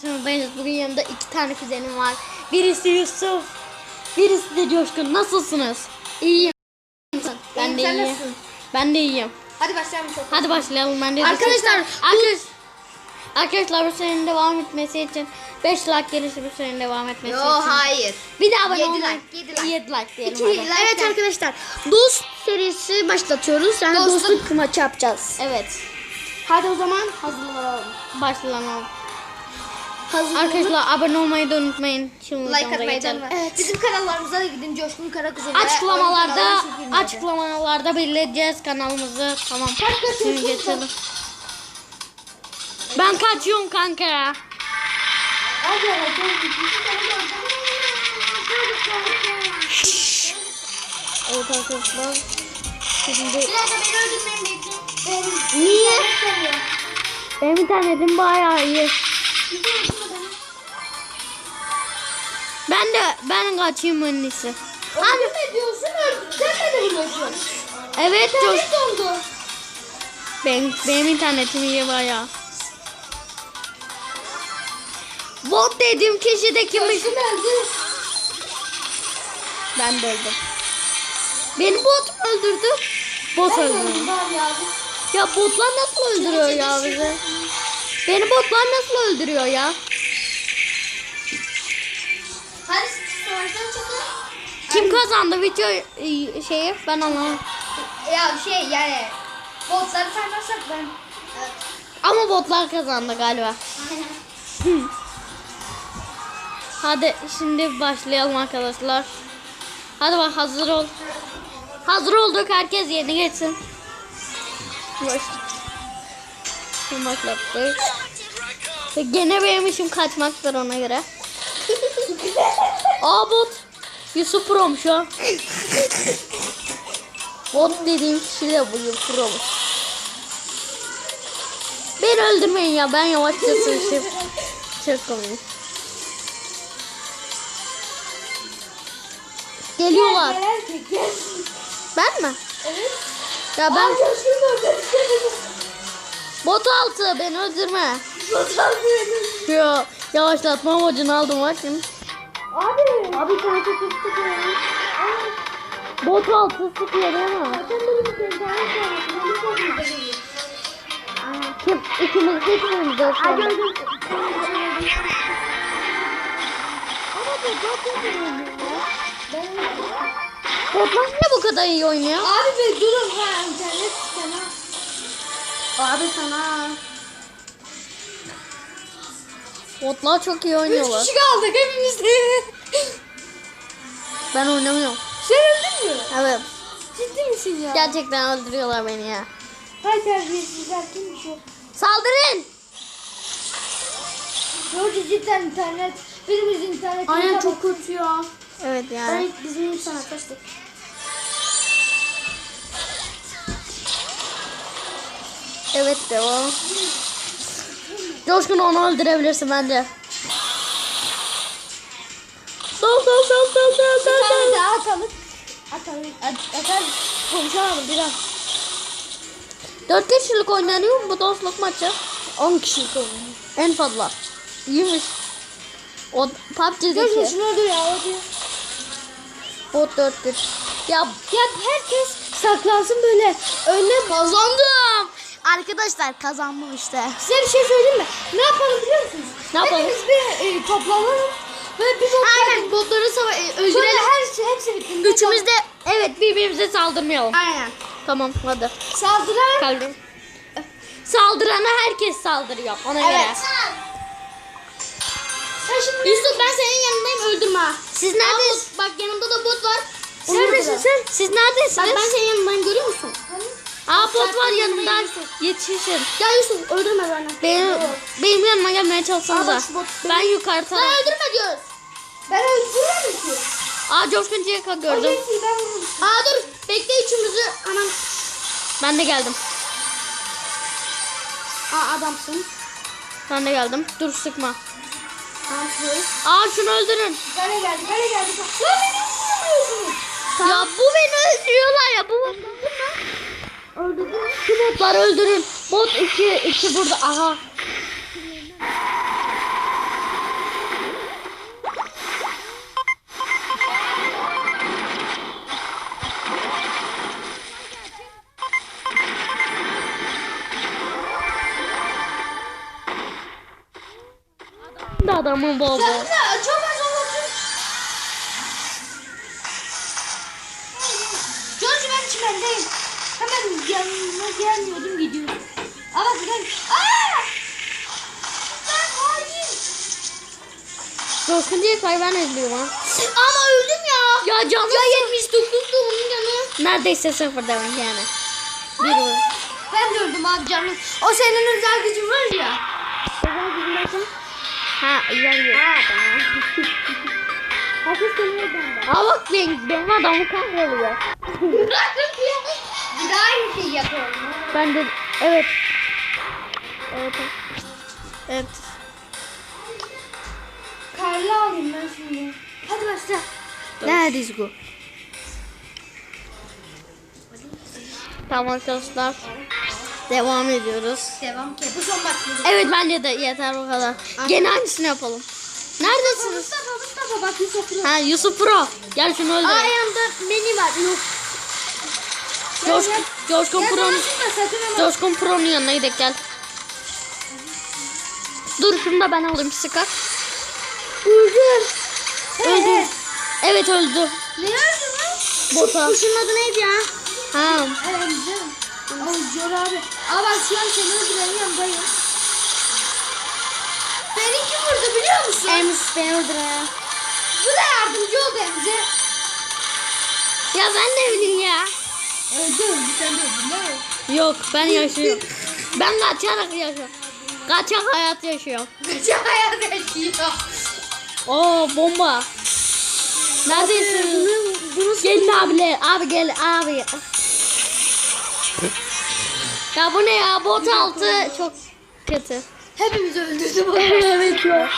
Sınıftayız. Bugün yanımda iki tane kuzenim var. Birisi Yusuf. Birisi de Coşkun. Nasılsınız? İyiyim. Ben de sen iyiyim. nasılsın? Ben de iyiyim. Hadi başlayalım çok. Hadi başlayalım. Ben de Arkadaşlar, Arkadaşlar, arkadaşlar bu serinin devam etmesi için 5 like gelirse bu serinin devam etmesi Yo için. hayır. Bir daha abone olmayı. like, yedi like. 7 like diyelim. İki hadi. like. Evet arkadaşlar dost serisi başlatıyoruz. Yani Dostluk. dostluk maçı yapacağız. Evet. Hadi o zaman hazırlanalım. Başlayalım. Hazırlanalım. Arkadaşlar abone olmayı da unutmayın. Şimdi Like atmayı da Evet. Bizim kanallarımıza da gidin. Coşkun Karakuzeli. Açıklamalarda açıklamalarda belirleyeceğiz kanalımızı. Tamam. Şimdi geçelim. Ben kaçıyorum kanka. Evet arkadaşlar. Şimdi Bir dakika beni öldürmeyin bekleyin. niye? Benim internetim bayağı iyi. Ben de ben kaçayım en iyisi. Ne diyorsun? Öldür. Sen de vuruyorsun. Evet çok. Ne oldu? Benim, benim internetim iyi bayağı. Bot dediğim kişi de kimmiş? Ben de öldüm. Beni bot mu öldürdü? Bot öldürdü. Var ya. Ya botlar nasıl öldürüyor ya bizi? Beni botlar nasıl öldürüyor ya? Hadi savaştan çıkın. Kim kazandı video e, şeyi ben anlamadım. Ya şey yani. Botları saymazsak ben. Evet. Ama botlar kazandı galiba. Hadi şimdi başlayalım arkadaşlar. Hadi bak hazır ol. Hazır olduk herkes yerine geçsin. Baş. Şimdi başlattık. Gene benim işim kaçmaktır ona göre. Aa bot. Yusuf Prom şu an. bot dediğim kişi de bu Yusuf Prom. Beni öldürmeyin ya ben yavaşça sıçayım. Çok komik. Geliyorlar. Ben mi? Evet. Ya ben öldü. bot altı beni öldürme. Botan beni. Yo yavaşlatma amacını aldım bak şimdi. Abi. Abi sana çok üstü Bot altı sıkıyor mi? Zaten benim bir. Benim çok güzel. Kim? İkimiz de ikimiz de şu anda. Botlar niye bu kadar iyi oynuyor? Abi be durun ha internet sana. Abi sana. Botlar çok iyi Üç oynuyorlar. kişi kaldık hepimiz. Ben oynamıyorum. Sen öldün mü? Evet. Ciddi misin ya? Gerçekten öldürüyorlar beni ya. Hay terbiyesizler kimmiş o? Saldırın! George cidden internet. Birimiz internet. Aynen çok kötü ya. Evet yani. Ben bizim sana kaçtık. Evet devam. Coşkun onu öldürebilirsin bence. Dal dal Bir dal tane dal. daha atalım. Atalım. At- Atalım. Konuşamadım biraz. Dört kişilik oynanıyor mu bu dostluk maçı? 10 kişilik oynuyor. En fazla. İyiymiş. O PUBG'deki şunu öldür ya. Öldür. bot dörttür. Ya Ya herkes saklansın böyle. Önüne kazandım. Arkadaşlar kazandım işte. Size bir şey söyleyeyim mi? Ne yapalım biliyor musunuz? Ne yapalım? Hepimiz bir e, toplanalım. Ve bot Aynen botları sava e, Sonra öldürelim. her şey hepsi bittiğinde Üçümüz de evet birbirimize saldırmayalım. Aynen. Tamam hadi. Saldıran. Kaldım. Saldırana herkes saldırıyor ona göre. Evet. Sen şimdi Yusuf ben senin yanındayım öldürme. ha. Siz neredesiniz? Bak yanımda da bot var. Neredesin sen? Siz neredesiniz? Bak ben senin yanındayım görüyor musun? Aa bot var yanımdan. Yetişin. Gel Yusuf öldürme beni. Benim, benim yanıma gelmeye Aa, çalışsanıza. bak şu bot Ben yukarı taraf. öldürme diyoruz. ben öldürürüm ki. Aa Coşkun Ciyaka gördüm. Ben. Aa dur bekle üçümüzü. Anam. Ben de geldim. Aa adamsın. Ben de geldim. Dur sıkma. Aa şunu öldürün. Bana geldi. Bana geldi. Lan beni vuruyorsunuz. Ya bu beni öldürüyorlar ya. Bu Öldürdüm. Şu botları öldürün. Bot 2 2 burada. Aha. adamın baba. Sakın çok az olursun. Gözü ben çimendeyim. Yanına gelmiyordum gidiyorum. Aa bak gel. Aa! Ben hain. Coşkun diye ben izliyorum ha. Ama öldüm ya. Ya canım. Ya 79'du onun canı. Neredeyse sıfır demek yani. Bir vur. Ben de öldüm abi canım. O senin özel gücün var ya. Ha ilerliyor. Ha tamam. Herkes senin özel Aa bak benim, benim adamı kahroluyor. Bir daha aynı şey yapıyorum. Ben de evet. Evet. Evet. Karlı alayım ben şimdi. Hadi başla. Neredeyiz bu? Tamam arkadaşlar. Devam ediyoruz. Devam ki. Bu son mıydı? Evet bence de yeter o kadar. Gene aynısını yapalım. Neredesiniz? Mustafa Mustafa bak Yusuf Pro. Ha Yusuf Pro. Gel şunu öldür. Ayağımda beni var. Yok. Coşkun, Coşkun Pro'nun. Coşkun Pro'nun yanına gidelim gel. Dur şunu da ben alayım sıkar. Öldüm. Öldü. Evet öldü. Ne yazdın lan? Bota. Kuşun adı neydi ya? Ha. Elimde. Ay Jor abi. Aa bak şu an seni öldürenin yanındayım. Beni kim vurdu biliyor musun? Ems beni öldüren. Bu da yardımcı oldu Emze. Ya ben ne bileyim ya. Öldü öldü sen de öldün değil mi? Yok ben yaşıyorum. Ben kaçarak yaşıyorum. Kaçak hayat yaşıyorum. Kaçak hayat yaşıyor. Oo bomba. Neredesin? Gelin abiler. Abi gel abi. Ya bu ne ya? Bot altı çok kötü. Hepimizi öldürdü bu. evet ya.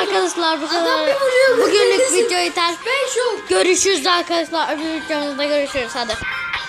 Arkadaşlar bu kadar. Bugünlük nefesim. video yeter. Ben şok. Görüşürüz arkadaşlar. Öbür videomuzda görüşürüz. Hadi.